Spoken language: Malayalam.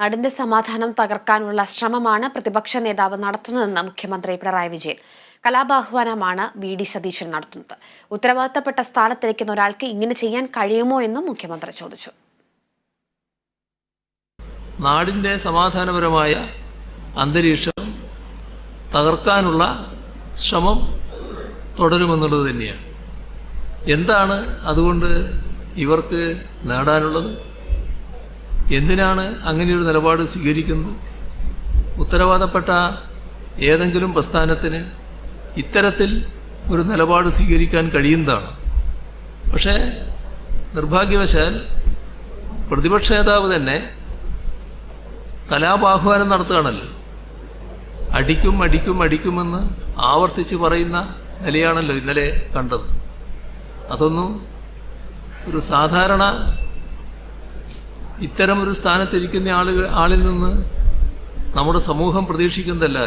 നാടിന്റെ സമാധാനം തകർക്കാനുള്ള ശ്രമമാണ് പ്രതിപക്ഷ നേതാവ് നടത്തുന്നതെന്ന് മുഖ്യമന്ത്രി പിണറായി വിജയൻ. കലാപാഹ്വാനമാണ് വി ഡി സതീശൻ നടത്തുന്നത്. ഉത്തരവാദിത്തപ്പെട്ട സ്ഥാനത്തിരിക്കുന്ന ഒരാൾക്ക് ഇങ്ങനെ ചെയ്യാൻ കഴിയുമോ എന്നും മുഖ്യമന്ത്രി ചോദിച്ചു. നാടിന്റെ സമാധാനപരമായ അന്തരീക്ഷം തകർക്കാനുള്ള ശ്രമം തുടരുമെന്നുള്ളത് തന്നെയാണ്. എന്താണ് അതുകൊണ്ട് ഇവർക്ക് നേടാനുള്ളത്? എന്തിനാണ് അങ്ങനെയൊരു നിലപാട് സ്വീകരിക്കുന്നത്? ഉത്തരവാദപ്പെട്ട ഏതെങ്കിലും പ്രസ്ഥാനത്തിന് ഇത്തരത്തിൽ ഒരു നിലപാട് സ്വീകരിക്കാൻ കഴിയുന്നതാണ്. പക്ഷേ നിർഭാഗ്യവശാൽ പ്രതിപക്ഷ നേതാവ് തന്നെ കലാപാഹ്വാനം നടത്തുകയാണല്ലോ. അടിക്കും അടിക്കും അടിക്കുമെന്ന് ആവർത്തിച്ച് പറയുന്ന നിലയാണല്ലോ ഇന്നലെ കണ്ടത്. അതൊന്നും ഒരു സാധാരണ ഇത്തരമൊരു സ്ഥാനത്തിരിക്കുന്ന ആളുകൾ ആളിൽ നിന്ന് നമ്മുടെ സമൂഹം പ്രതീക്ഷിക്കുന്നതല്ല